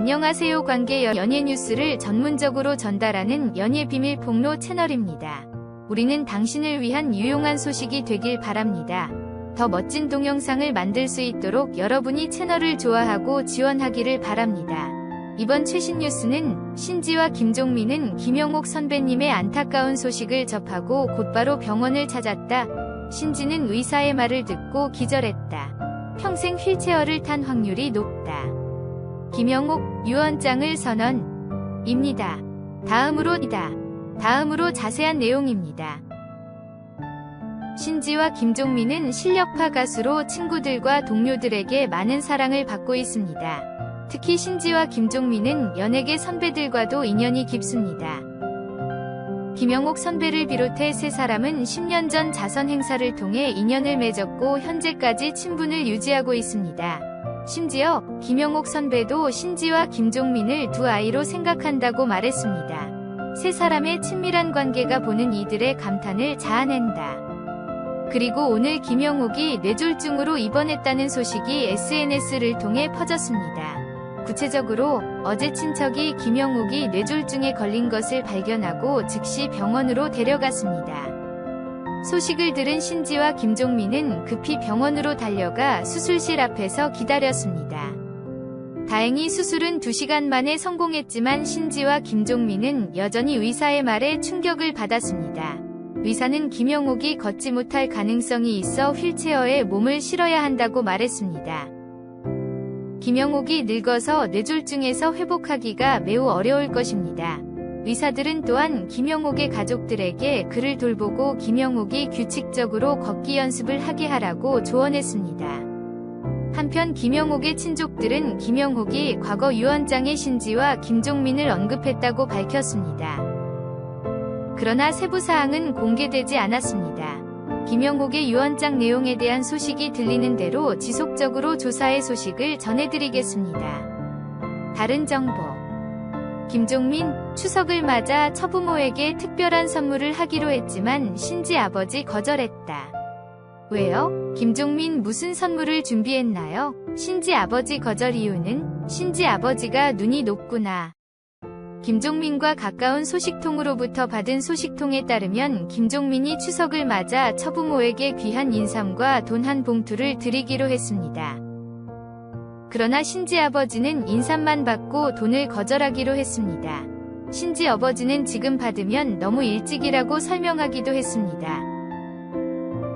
안녕하세요 관계 연예 뉴스를 전문적으로 전달하는 연예 비밀 폭로 채널입니다. 우리는 당신을 위한 유용한 소식이 되길 바랍니다. 더 멋진 동영상을 만들 수 있도록 여러분이 채널을 좋아하고 지원하기를 바랍니다. 이번 최신 뉴스는 신지와 김종민은 김영옥 선배님의 안타까운 소식을 접하고 곧바로 병원을 찾았다. 신지는 의사의 말을 듣고 기절했다. 평생 휠체어를 탄 확률이 높다. 김영옥 유언장을 선언입니다. 다음으로 이다. 다음으로 자세한 내용입니다. 신지와 김종민은 실력파 가수로 친구들과 동료들에게 많은 사랑을 받고 있습니다. 특히 신지와 김종민은 연예계 선배들과도 인연이 깊습니다. 김영옥 선배를 비롯해 세 사람은 10년 전 자선 행사를 통해 인연을 맺었고 현재까지 친분을 유지하고 있습니다. 심지어 김영옥 선배도 신지와 김종민을 두 아이로 생각한다고 말했습니다. 세 사람의 친밀한 관계가 보는 이들의 감탄을 자아낸다. 그리고 오늘 김영옥이 뇌졸중으로 입원했다는 소식이 SNS를 통해 퍼졌습니다. 구체적으로 어제 친척이 김영옥이 뇌졸중에 걸린 것을 발견하고 즉시 병원으로 데려갔습니다. 소식을 들은 신지와 김종민은 급히 병원으로 달려가 수술실 앞에서 기다렸습니다. 다행히 수술은 2시간 만에 성공했지만 신지와 김종민은 여전히 의사의 말에 충격을 받았습니다. 의사는 김영옥이 걷지 못할 가능성이 있어 휠체어에 몸을 실어야 한다고 말했습니다. 김영옥이 늙어서 뇌졸중에서 회복하기가 매우 어려울 것입니다. 의사들은 또한 김영옥의 가족들에게 그를 돌보고 김영옥이 규칙적으로 걷기 연습을 하게 하라고 조언했습니다. 한편 김영옥의 친족들은 김영옥이 과거 유언장의 신지와 김종민을 언급했다고 밝혔습니다. 그러나 세부 사항은 공개되지 않았습니다. 김영옥의 유언장 내용에 대한 소식이 들리는 대로 지속적으로 조사의 소식을 전해드리겠습니다. 다른 정보 김종민, 추석을 맞아 처부모에게 특별한 선물을 하기로 했지만 신지 아버지 거절했다. 왜요? 김종민 무슨 선물을 준비했나요? 신지 아버지 거절 이유는 신지 아버지가 눈이 높구나. 김종민과 가까운 소식통으로부터 받은 소식통에 따르면 김종민이 추석을 맞아 처부모에게 귀한 인삼과 돈 한 봉투를 드리기로 했습니다. 그러나 신지 아버지는 인삼만 받고 돈을 거절하기로 했습니다. 신지 아버지는 지금 받으면 너무 일찍이라고 설명하기도 했습니다.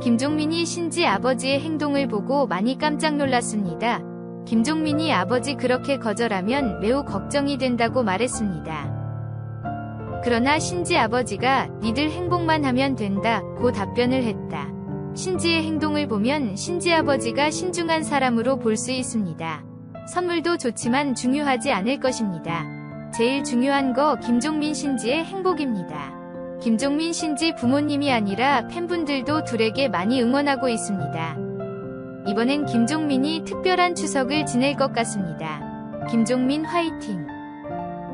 김종민이 신지 아버지의 행동을 보고 많이 깜짝 놀랐습니다. 김종민이 아버지 그렇게 거절하면 매우 걱정이 된다고 말했습니다. 그러나 신지 아버지가 니들 행복만 하면 된다 고 답변을 했다. 신지의 행동을 보면 신지 아버지가 신중한 사람으로 볼 수 있습니다. 선물도 좋지만 중요하지 않을 것입니다. 제일 중요한 거 김종민 신지의 행복입니다. 김종민 신지 부모님이 아니라 팬분들도 둘에게 많이 응원하고 있습니다. 이번엔 김종민이 특별한 추석을 지낼 것 같습니다. 김종민 화이팅!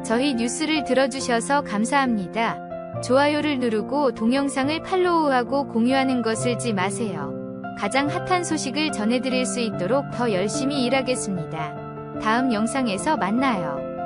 저희 뉴스를 들어주셔서 감사합니다. 좋아요를 누르고 동영상을 팔로우하고 공유하는 것을 잊지 마세요. 가장 핫한 소식을 전해드릴 수 있도록 더 열심히 일하겠습니다. 다음 영상에서 만나요.